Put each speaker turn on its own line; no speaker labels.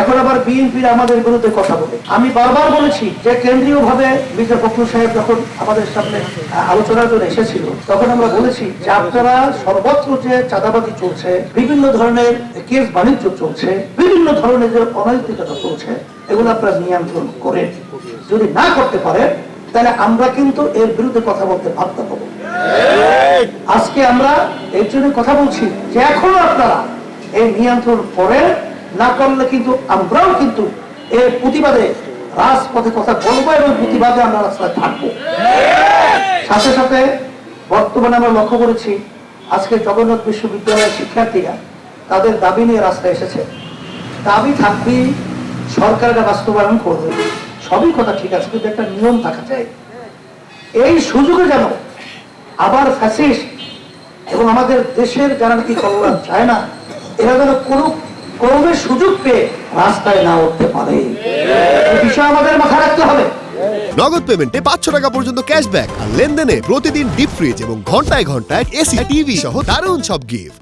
এখন আবার বিএনপির আমাদের বিরুদ্ধে কথা বলে। আমি বারবার বলেছি যে কেন্দ্রীয় ভাবে মির্জা ফখরুল সাহেব যখন আমাদের সামনে আলোচনার জন্য এসেছিল, তখন আমরা বলেছি যে আপনারা সর্বত্র যে চাঁদাবাজি চলছে, বিভিন্ন ধরনের কেস বাণিজ্য চলছে, বিভিন্ন ধরনের যে অনৈতিকতা চলছে, এগুলো আপনারা নিয়ন্ত্রণ করেন যদি না করতে পারেন, তাহলে আমরা কিন্তু এর বিরুদ্ধে কথা বলতে বাধ্য হব। আজকে আমরা এর জন্য কথা বলছি যে এখনও আপনারা এই নিয়ন্ত্রণ করে না করলে কিন্তু আমরাও কিন্তু এর প্রতিবাদে রাজপথে কথা বলব এবং প্রতিবাদে আমরা রাস্তায় থাকব। সাথে সাথে বর্তমানে আমরা লক্ষ্য করেছি, আজকে জগন্নাথ বিশ্ববিদ্যালয়ের শিক্ষার্থীরা তাদের দাবি নিয়ে রাস্তায় এসেছে। দাবি থাকবে সরকার এটা বাস্তবায়ন করবে। সবই কথা ঠিক আছে, কিন্তু একটা নিয়ম থাকা চাই। এই সুযোগে যেন আবার ফ্যাসিস্ট এবং আমাদের দেশের যারা নাকি কল্যাণ চায় না, এরা যেন কোনো ক্রমের সুযোগ পেয়ে রাস্তায় না উঠতে পারে। বিষয় আমাদের মাথায় রাখতে হবে।
নগদ পেমেন্টে পাঁচশো টাকা পর্যন্ত ক্যাশব্যাক আর লেনদেনে প্রতিদিন ডিপ ফ্রিজ এবং ঘন্টায় ঘন্টায় এসি, টিভি সহ দারুণ সব গিফট